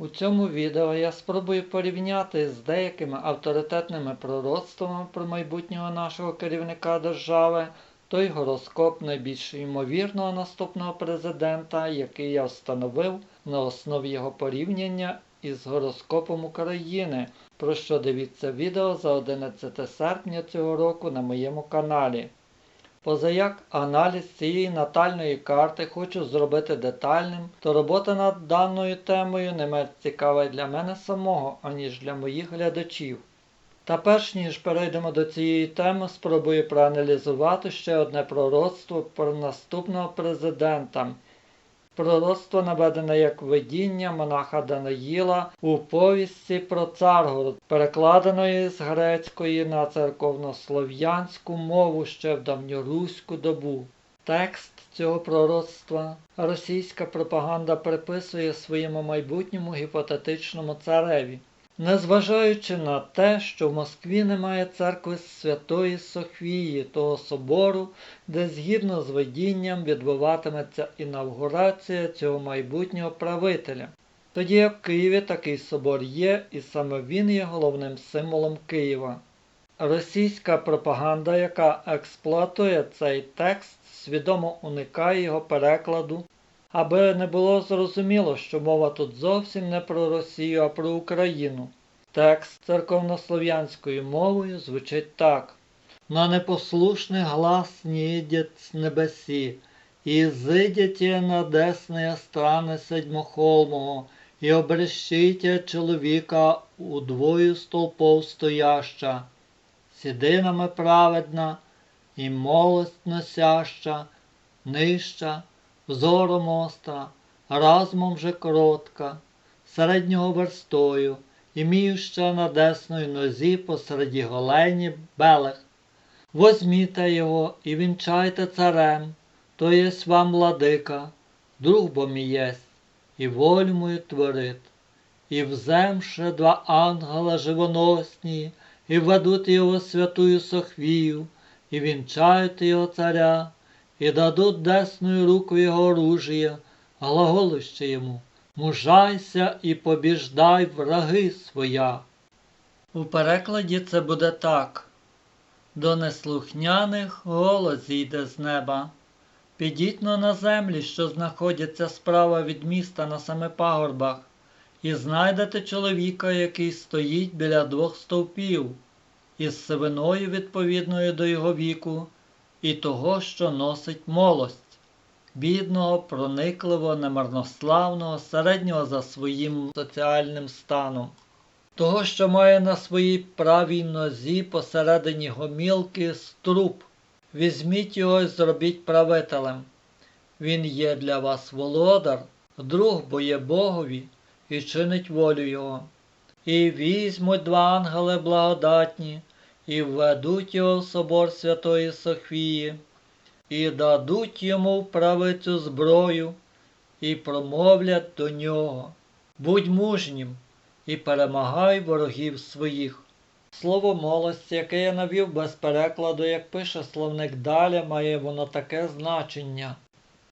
У цьому відео я спробую порівняти з деякими авторитетними пророцтвами про майбутнього нашого керівника держави той гороскоп найбільш ймовірного наступного президента, який я встановив на основі його порівняння із гороскопом України, про що дивіться відео за 11 серпня цього року на моєму каналі. Позаяк аналіз цієї натальної карти хочу зробити детальним, то робота над даною темою не менш цікава для мене самого, аніж для моїх глядачів. Та перш ніж перейдемо до цієї теми, спробую проаналізувати ще одне пророцтво про наступного президента. Пророцтво наведене як видіння монаха Данаїла у повісті про Царгород, перекладеної з грецької на церковнослов'янську мову ще в давньоруську добу. Текст цього пророцтва російська пропаганда приписує своєму майбутньому гіпотетичному цареві. Незважаючи на те, що в Москві немає церкви Святої Софії, того собору, де згідно з видінням відбуватиметься інавгурація цього майбутнього правителя. Тоді як в Києві такий собор є, і саме він є головним символом Києва. Російська пропаганда, яка експлуатує цей текст, свідомо уникає його перекладу аби не було зрозуміло, що мова тут зовсім не про Росію, а про Україну. Текст церковнослов'янською мовою звучить так. На непослушний глас не з небесі, і зидяте на десні страни седьмохолмого, і обрещите чоловіка у двою столпов стояща, сідинами праведна, і молость носяща, нижча, взором остра, разумом же коротка, середнього верстою, іміюща на десній нозі посереді голені белех. Возьміте його і вінчайте царем, то єсть вам владика, друг бо єсть, і волю мою творит. І вземше два ангела живоносні, і введуть його святую Сохвію, і вінчають його царя, і дадуть десною руку його оружие, глаголище йому, мужайся і побіждай враги своя. У перекладі це буде так. До неслухняних голос зійде з неба. Підіть но на землі, що знаходяться справа від міста на семи пагорбах, і знайдете чоловіка, який стоїть біля двох стовпів, із сивиною відповідною до його віку, і того, що носить молость, бідного, проникливого, немарнославного, середнього за своїм соціальним станом, того, що має на своїй правій нозі посередині гомілки струп. Візьміть його і зробіть правителем. Він є для вас володар, друг бо є Богові і чинить волю Його. І візьмуть два ангели благодатні, і введуть його в собор Святої Софії, і дадуть йому правицю зброю, і промовлять до нього. Будь мужнім і перемагай ворогів своїх. Слово молость, яке я навів без перекладу, як пише словник далі, має воно таке значення.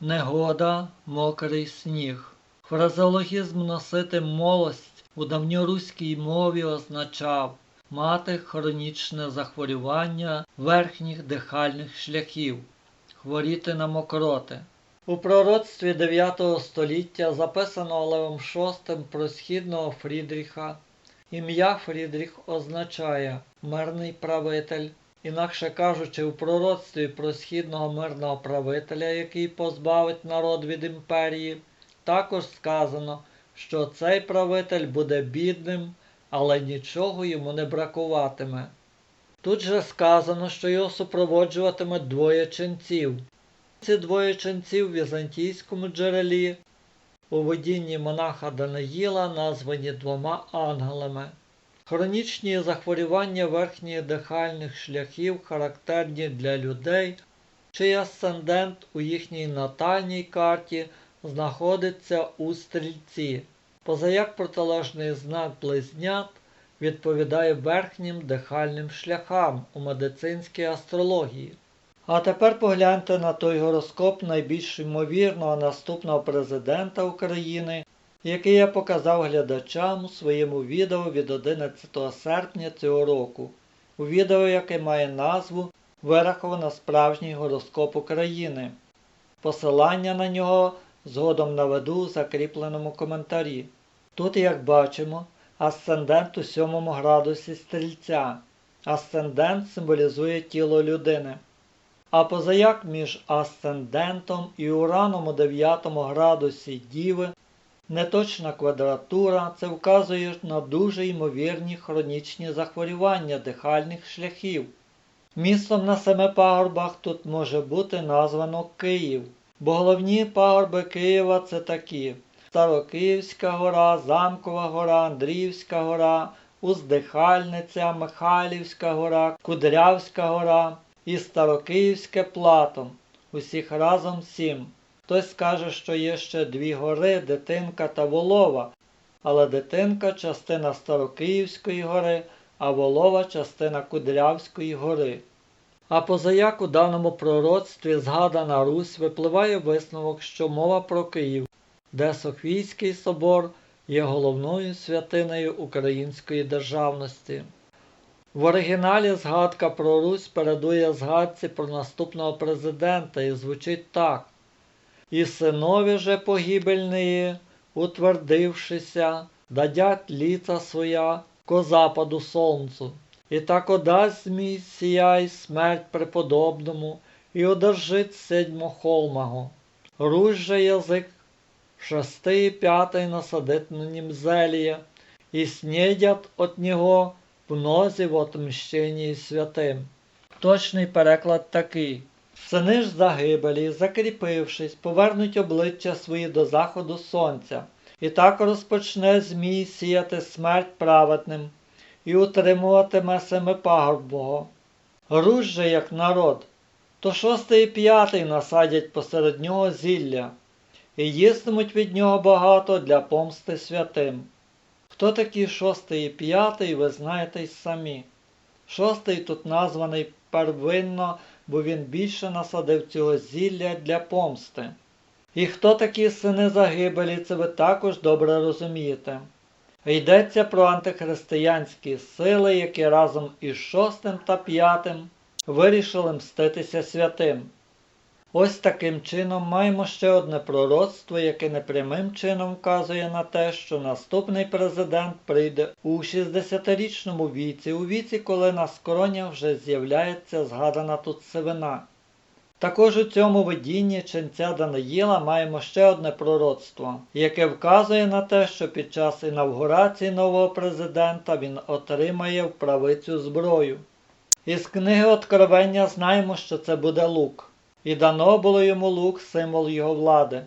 Негода, мокрий сніг. Фразеологізм носити молость у давньоруській мові означав мати хронічне захворювання верхніх дихальних шляхів, хворіти на мокроти. У пророцтві 9 століття записано Левом VI про східного Фрідріха. Ім'я Фрідріх означає мирний правитель. Інакше кажучи, у пророцтві про східного мирного правителя, який позбавить народ від імперії, також сказано, що цей правитель буде бідним, але нічого йому не бракуватиме. Тут же сказано, що його супроводжуватиме двоє ченців. Ці двоє ченців в візантійському джерелі у видінні монаха Даниїла названі двома ангелами. Хронічні захворювання верхніх дихальних шляхів характерні для людей, чий асцендент у їхній натальній карті знаходиться у стрільці. Позаяк протилежний знак близнят відповідає верхнім дихальним шляхам у медицинській астрології. А тепер погляньте на той гороскоп найбільш ймовірного наступного президента України, який я показав глядачам у своєму відео від 11 серпня цього року. У відео, яке має назву Вираховано справжній гороскоп України. Посилання на нього згодом наведу у закріпленому коментарі. Тут, як бачимо, асцендент у сьомому градусі стрільця. Асцендент символізує тіло людини. А позаяк між асцендентом і ураном у 9 градусі Діви неточна квадратура це вказує на дуже ймовірні хронічні захворювання дихальних шляхів. Містом на семи пагорбах тут може бути названо Київ, бо головні пагорби Києва це такі: Старокиївська гора, Замкова гора, Андріївська гора, Уздихальниця, Михайлівська гора, Кудрявська гора і Старокиївське плато. Усіх разом сім. Хтось скаже, що є ще дві гори, Дитинка та Волова, але Дитинка частина Старокиївської гори, а Волова частина Кудрявської гори. А позаяк у даному пророцтві згадана Русь випливає висновок, що мова про Київ, де Софійський собор є головною святиною української державності. В оригіналі згадка про Русь передує згадці про наступного президента і звучить так. І синові же погибельні, утвердившися, дадять ліца своя ко западу сонцу. І так одасть змій сіяй смерть преподобному, і одержить седьмо холмаго. Русь же язик шестий і пятий насадит на нім зеліє, і снедять от нього мнозі в отмщенні святим. Точний переклад такий. Сини ж загибелі, закріпившись, повернуть обличчя свої до заходу сонця, і так розпочне Змій сіяти смерть праведним і утримуватиме семипагорбого. Русь же, як народ, то шостий і п'ятий насадять посеред нього зілля, і їстимуть від нього багато для помсти святим. Хто такі шостий і п'ятий, ви знаєте й самі. Шостий тут названий первинно, бо він більше насадив цього зілля для помсти. І хто такі сини загибелі, це ви також добре розумієте. Йдеться про антихристиянські сили, які разом із шостим та п'ятим вирішили мститися святим. Ось таким чином маємо ще одне пророцтво, яке непрямим чином вказує на те, що наступний президент прийде у 60-річному віці, у віці, коли на скронях вже з'являється згадана тут сивина. Також у цьому видінні ченця Даниїла маємо ще одне пророцтво, яке вказує на те, що під час інавгурації нового президента він отримає в правицю зброю. Із книги Откровення знаємо, що це буде лук. І дано було йому лук символ його влади.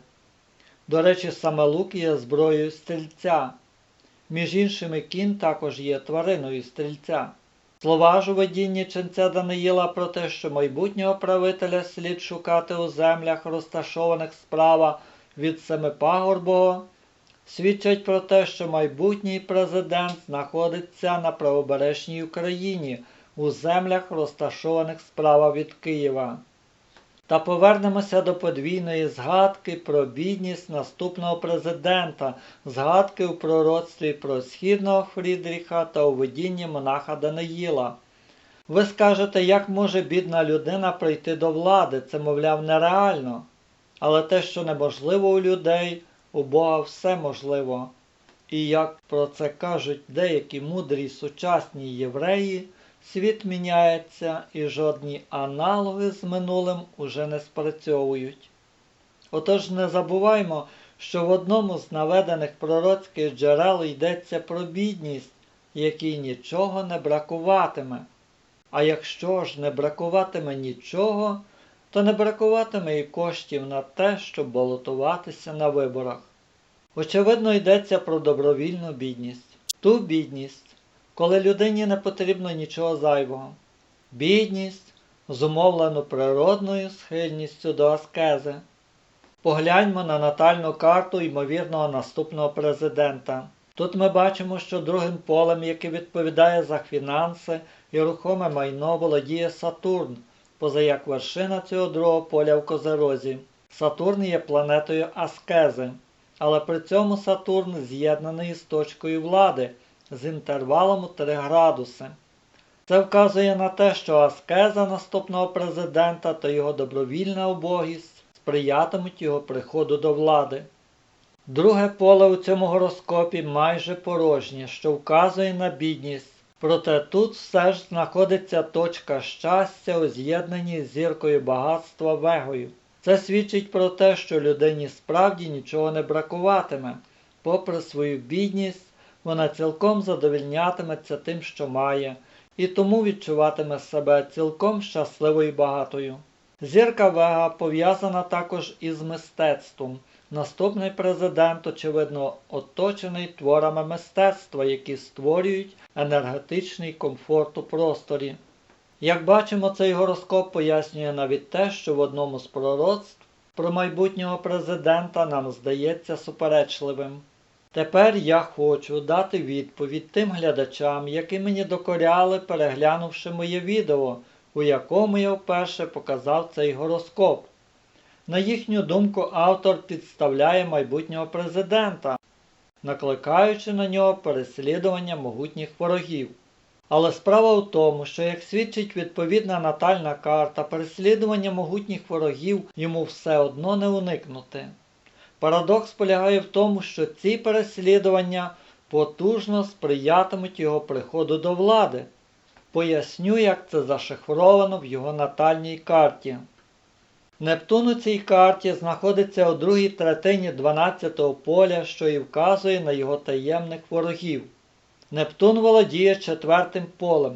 До речі, саме лук є зброєю стрільця. Між іншими, кін також є твариною стрільця. Слова ж у видінні ченця Даниїла про те, що майбутнього правителя слід шукати у землях, розташованих справа від Семипагорбого, свідчать про те, що майбутній президент знаходиться на правобережній Україні у землях, розташованих справа від Києва. Та повернемося до подвійної згадки про бідність наступного президента, згадки у пророцтві про східного Фрідріха та у видінні монаха Даниїла. Ви скажете, як може бідна людина прийти до влади, це, мовляв, нереально. Але те, що неможливо у людей, у Бога все можливо. І як про це кажуть деякі мудрі сучасні євреї, Світ міняється і жодні аналоги з минулим уже не спрацьовують. Отож не забуваймо, що в одному з наведених пророцьких джерел йдеться про бідність, якій нічого не бракуватиме. А якщо ж не бракуватиме нічого, то не бракуватиме і коштів на те, щоб балотуватися на виборах. Очевидно, йдеться про добровільну бідність. Ту бідність, коли людині не потрібно нічого зайвого. Бідність зумовлену природною схильністю до аскези. Погляньмо на натальну карту ймовірного наступного президента. Тут ми бачимо, що другим полем, яке відповідає за фінанси і рухоме майно, володіє Сатурн, позаяк вершина цього другого поля в Козерозі. Сатурн є планетою аскези. але при цьому Сатурн з'єднаний із точкою влади з інтервалом у 3 градуси. Це вказує на те, що аскеза наступного президента та його добровільна убогість сприятимуть його приходу до влади. Друге поле у цьому гороскопі майже порожнє, що вказує на бідність, проте тут все ж знаходиться точка щастя у з'єднанні з зіркою багатства вегою. Це свідчить про те, що людині справді нічого не бракуватиме. Попри свою бідність, вона цілком задовільнятиметься тим, що має, і тому відчуватиме себе цілком щасливою і багатою. Зірка Вега пов'язана також із мистецтвом. Наступний президент, очевидно, оточений творами мистецтва, які створюють енергетичний комфорт у просторі. Як бачимо, цей гороскоп пояснює навіть те, що в одному з пророцтв про майбутнього президента нам здається суперечливим. Тепер я хочу дати відповідь тим глядачам, які мені докоряли, переглянувши моє відео, у якому я вперше показав цей гороскоп. На їхню думку, автор підставляє майбутнього президента, накликаючи на нього переслідування могутніх ворогів. Але справа в тому, що як свідчить відповідна натальна карта, переслідування могутніх ворогів йому все одно не уникнути. Парадокс полягає в тому, що ці переслідування потужно сприятимуть його приходу до влади. Поясню, як це зашифровано в його натальній карті. Нептун у цій карті знаходиться у другій третині 12-го поля, що і вказує на його таємних ворогів. Нептун володіє четвертим полем.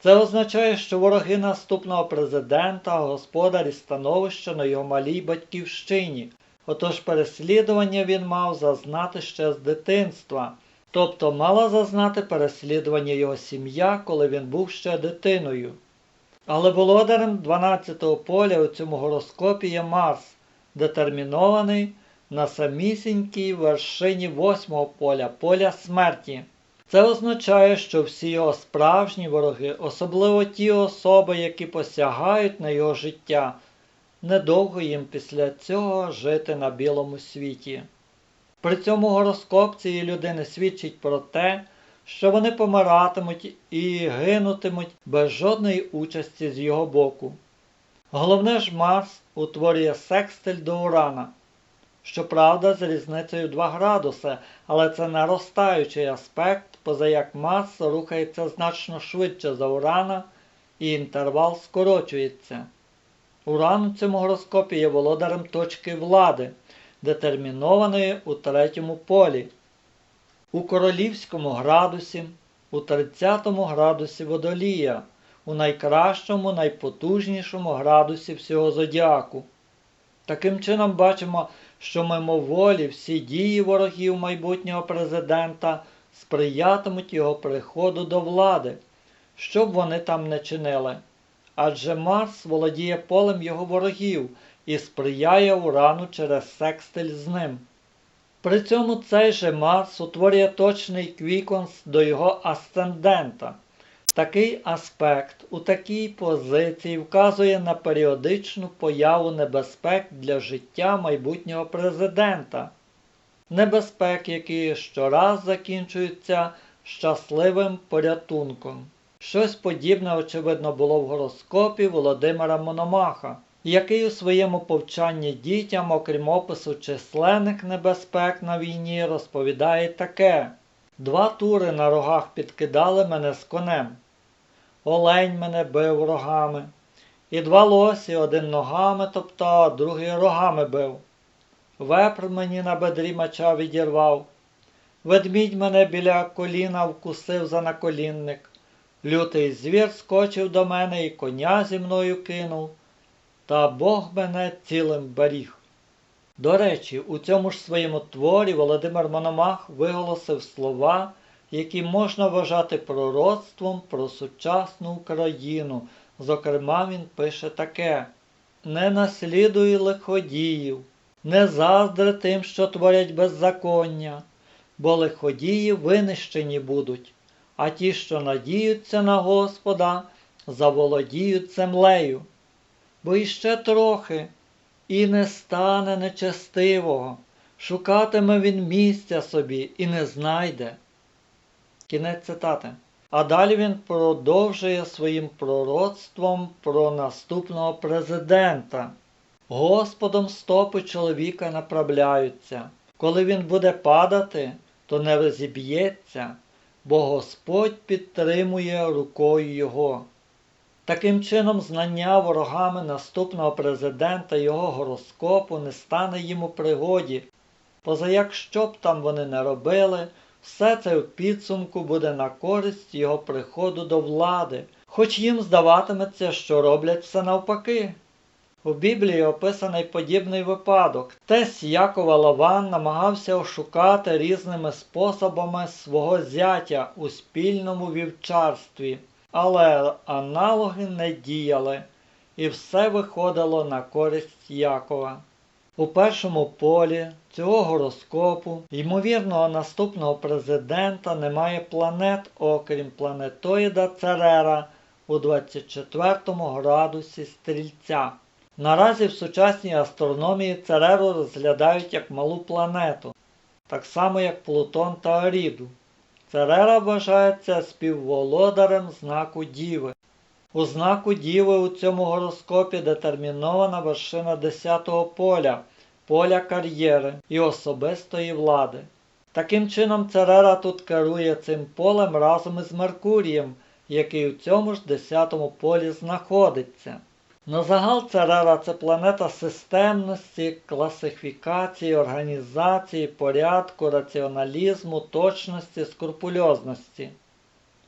Це означає, що вороги наступного президента, господарі становища на його малій батьківщині. Отож переслідування він мав зазнати ще з дитинства, тобто мала зазнати переслідування його сім'я, коли він був ще дитиною. Але володарем 12-го поля у цьому гороскопі є Марс, детермінований на самісінькій вершині 8-го поля, поля смерті. Це означає, що всі його справжні вороги, особливо ті особи, які посягають на його життя, недовго їм після цього жити на білому світі. При цьому гороскоп цієї людини свідчить про те, що вони помиратимуть і гинутимуть без жодної участі з його боку. Головне ж Марс утворює секстиль до Урана. Щоправда, з різницею 2 градуси, але це наростаючий аспект, поза як Марс рухається значно швидше за Урана і інтервал скорочується. Уран у цьому гороскопі є володарем точки влади, детермінованої у третьому полі, у королівському градусі, у 30 градусі водолія, у найкращому, найпотужнішому градусі всього зодіаку. Таким чином бачимо, що мимоволі всі дії ворогів майбутнього президента сприятимуть його приходу до влади, що б вони там не чинили. Адже Марс володіє полем його ворогів і сприяє урану через секстиль з ним. При цьому цей же Марс утворює точний квіконс до його асцендента. Такий аспект у такій позиції вказує на періодичну появу небезпек для життя майбутнього президента, небезпек, які щораз закінчуються щасливим порятунком. Щось подібне, очевидно, було в гороскопі Володимира Мономаха, який у своєму повчанні дітям, окрім опису численних небезпек на війні, розповідає таке: два тури на рогах підкидали мене з конем. Олень мене бив рогами, і два лосі один ногами топтав, другий рогами бив. Вепр мені на бедрі меча відірвав. Ведмідь мене біля коліна вкусив за наколінник. Лютий звір скочив до мене і коня зі мною кинув, та Бог мене цілим беріг. До речі, у цьому ж своєму творі Володимир Мономах виголосив слова, які можна вважати пророцтвом про сучасну Україну. Зокрема, він пише таке: Не наслідуй лиходіїв, не заздри тим, що творять беззаконня, бо лиходії винищені будуть а ті, що надіються на Господа, заволодіють землею. Бо іще трохи і не стане нечестивого, Шукатиме він місця собі і не знайде. Кінець цитати. А далі він продовжує своїм пророцтвом про наступного президента. Господом стопи чоловіка направляються. Коли він буде падати, то не розіб'ється, бо Господь підтримує рукою його. Таким чином, знання ворогами наступного президента його гороскопу не стане їм у пригоді, поза як що б там вони не робили, все це в підсумку буде на користь його приходу до влади, хоч їм здаватиметься, що роблять все навпаки. У Біблії описаний подібний випадок. Тесь Якова Лаван намагався ошукати різними способами свого зятя у спільному вівчарстві, але аналоги не діяли, і все виходило на користь Якова. У першому полі цього гороскопу ймовірного наступного президента немає планет, окрім планетоїда Церера у 24 градусі стрільця. Наразі в сучасній астрономії Цереру розглядають як малу планету, так само як Плутон та Аріду. Церера вважається співволодарем знаку Діви. У знаку Діви у цьому гороскопі детермінована вершина 10-го поля, поля кар'єри і особистої влади. Таким чином, Церера тут керує цим полем разом із Меркурієм, який у цьому ж 10-му полі знаходиться. На загал Церера це планета системності, класифікації, організації, порядку, раціоналізму, точності, скрупульозності.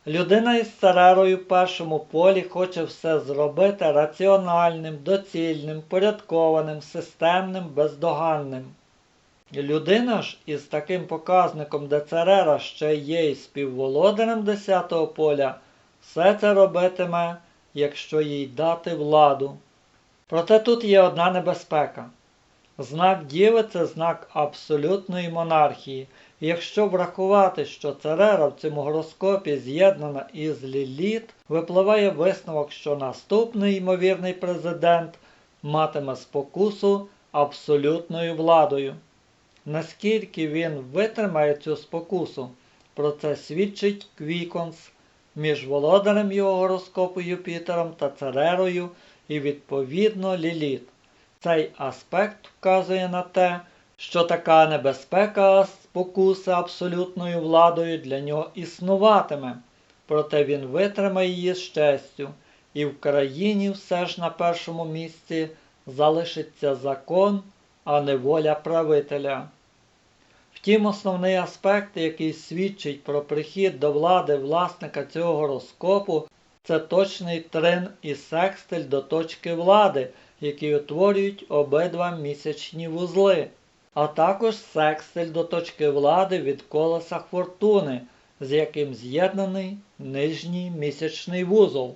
Людина із Церерою в першому полі хоче все зробити раціональним, доцільним, порядкованим, системним, бездоганним. Людина ж із таким показником, де Церера ще є і співволодарем 10-го поля, все це робитиме якщо їй дати владу. Проте тут є одна небезпека. Знак Діви це знак абсолютної монархії. Якщо врахувати, що Церера в цьому гороскопі з'єднана із Ліліт, випливає висновок, що наступний ймовірний президент матиме спокусу абсолютною владою. Наскільки він витримає цю спокусу, про це свідчить Квіконс між володарем його гороскопу Юпітером та Церерою і відповідно Ліліт. Цей аспект вказує на те, що така небезпека спокуса абсолютною владою для нього існуватиме, проте він витримає її з честю, і в країні все ж на першому місці залишиться закон, а не воля правителя. Втім, основний аспект, який свідчить про прихід до влади власника цього гороскопу, це точний трин і секстиль до точки влади, які утворюють обидва місячні вузли, а також секстиль до точки влади від колеса фортуни, з яким з'єднаний нижній місячний вузол.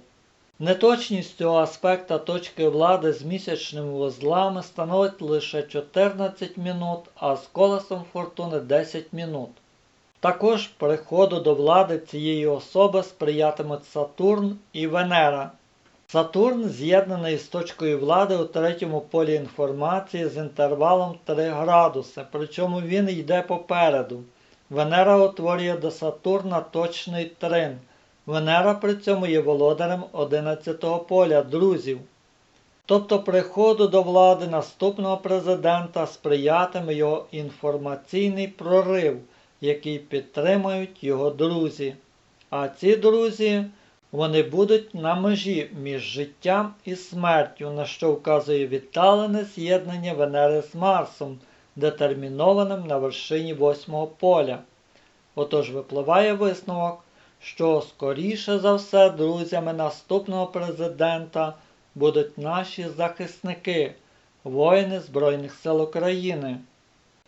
Неточність цього аспекта точки влади з місячними вузлами становить лише 14 минут, а з колесом фортуни 10 минут. Також приходу до влади цієї особи сприятимуть Сатурн і Венера. Сатурн з'єднаний з точкою влади у третьому полі інформації з інтервалом 3 градуси, причому він йде попереду. Венера утворює до Сатурна точний трин. Венера при цьому є володарем 11-го поля друзів. Тобто приходу до влади наступного президента сприятиме його інформаційний прорив, який підтримують його друзі. А ці друзі вони будуть на межі між життям і смертю, на що вказує віддалене з'єднання Венери з Марсом, детермінованим на вершині восьмого поля. Отож випливає висновок що скоріше за все друзями наступного президента будуть наші захисники, воїни Збройних сил України.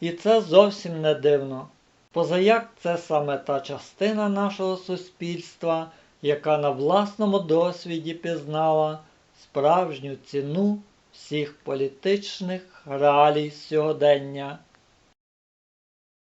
І це зовсім не дивно. Позаяк це саме та частина нашого суспільства, яка на власному досвіді пізнала справжню ціну всіх політичних реалій сьогодення.